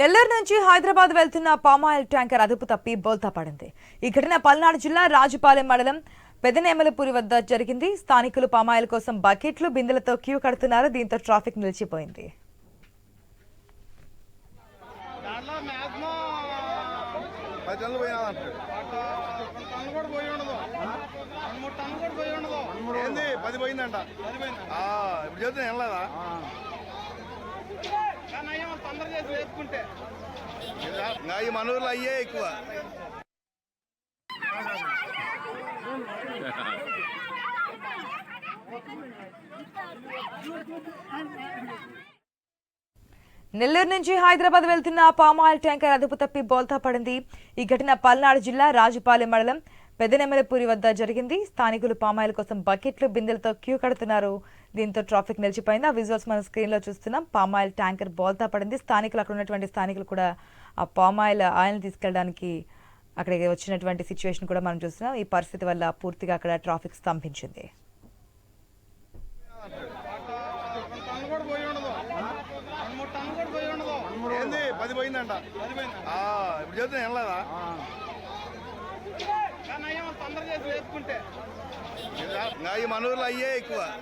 నెల్లూరు నుంచి హైదరాబాద్ వెళ్తున్న palm oil tanker అదుపు తప్పి బోల్తా పడింది. ఈ ఘటన పల్నాడు జిల్లా రాజుపాలెం మండలం పెదనేమలపూరి వద్ద జరిగింది. స్థానికులు పామాయిల్ కోసం బకెట్లు బిందెలతో క్యూ కడుతున్నారు. దీంతో ట్రాఫిక్ నిలిచిపోయింది. ఇప్పుడు మ్యాక్సిమం ఏం లేదా ఈ మనూరులో అయ్యే ఎక్కువ. నెల్లూరు నుంచి హైదరాబాద్ వెళ్తున్న పామాయిల్ ట్యాంకర్ అదుపు తప్పి బోల్తా పడింది. ఈ ఘటన పల్నాడు జిల్లా రాజుపాలెం మండలం పెదనెమలపూరి వద్ద జరిగింది. స్థానికులు పామాయిల్ కోసం బకెట్లు బిందెలతో క్యూ కడుతున్నారు. దీంతో ట్రాఫిక్ నిలిచిపోయింది. ఆ విజువల్స్ మనం స్క్రీన్లో చూస్తున్నాం. పామాయిల్ ట్యాంకర్ బోల్తా పడింది. స్థానికులు అక్కడ ఉన్నటువంటి స్థానికులు కూడా ఆ పామాయిల్ ఆయిల్ తీసుకెళ్ళడానికి అక్కడికి వచ్చినటువంటి సిచ్యువేషన్ కూడా మనం చూస్తున్నాం. ఈ పరిస్థితి వల్ల పూర్తిగా అక్కడ ట్రాఫిక్ స్తంభించింది. పది పోయిందంట. ఇప్పుడు చెప్తే ఏం లేదా ఈ మనూర్లో అయ్యే ఎక్కువ.